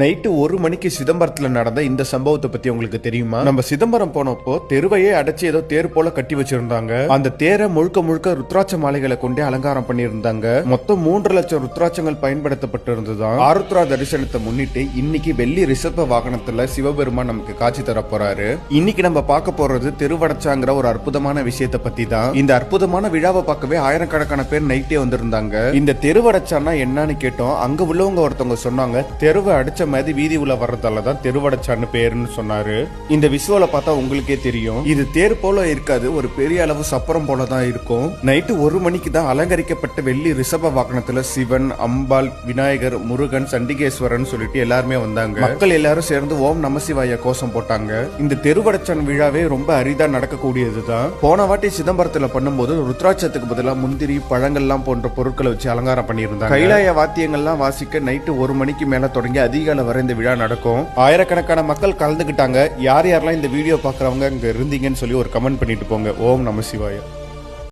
Night ஒரு மணிக்கு சிதம்பரத்தில் நடந்த இந்த சம்பவத்தை பத்தி உங்களுக்கு தெரியுமா? நம்ம சிதம்பரம் போனப்போ தெருவையே அடைச்சு ஏதோ தேர் போல கட்டி வச்சிருந்தாங்க. அந்த தேரை முழுக்க முழுக்க ருத்ராட்ச மாலைகளை கொண்டே அலங்காரம் பண்ணியிருந்தாங்க. மொத்தம் மூன்று லட்சம் ருத்ராட்சங்கள் பயன்படுத்தப்பட்டு இருந்ததுதான் ஆருத்ரா தரிசனத்தை முன்னிட்டு இன்னைக்கு வெள்ளி ரிஷப வாகனத்துல சிவபெருமான் நமக்கு காட்சி தர போறாரு. இன்னைக்கு நம்ம பார்க்க போறது தெருவடச்சாங்கிற ஒரு அற்புதமான விஷயத்தை பத்தி தான் இந்த அற்புதமான விழாவை பார்க்கவே ஆயிரக்கணக்கான பேர் நைட்டே வந்திருந்தாங்க. இந்த தெருவடச்சான்னா என்னன்னு கேட்டோம். அங்க உள்ளவங்க ஒருத்தவங்க சொன்னாங்க தெருவை அடிச்ச மாதிரி வீதி உள்ள வர்றதால தான் தெருவடச்சான்னு பேருன்னு சொன்னாரு. இந்த விசுவல பார்த்தா உங்களுக்கே தெரியும். இது தேர் போல இருக்காது ஒரு பெரிய அளவு சப்பரம் போல தான் இருக்கும். நைட்டு ஒரு மணிக்கு தான் அலங்கரிக்கப்பட்ட வெள்ளி ரிஷப வாகனத்துல சிவன் அம்பாள் விநாயகர் முருகன் சண்டிகேஸ்வரன் சொல்லிட்டு எல்லாருமே வந்தாங்க. மக்கள் எல்லாரும் சேர்ந்து ஓம் நமசிவாய கோஷம் போட்டாங்க. இந்த தெருவடச்சான் விழாவே ரொம்ப அரிதா நடக்கக்கூடியதுதான் போன வாட்டி சிதம்பரத்துல பண்ணும்போது ருத்ராட்சத்துக்கு பதிலா முந்திரி பழங்கள்லாம் போன்ற பொருட்களை வச்சு அலங்காரம் பண்ணியிருந்தாங்க. கைலாய வாத்தியங்கள்லாம் வாசிக்க நைட்டு ஒரு மணிக்கு மேல தொடங்கி அதிக அதிகாலை வரை இந்த விழா நடக்கும். ஆயிரக்கணக்கான மக்கள் கலந்துக்கிட்டாங்க யார் யாரெல்லாம் இந்த வீடியோ பாக்குறவங்க இங்க இருந்தீங்கன்னு சொல்லி ஒரு கமெண்ட் பண்ணிட்டு போங்க. ஓம் நம சிவாயா.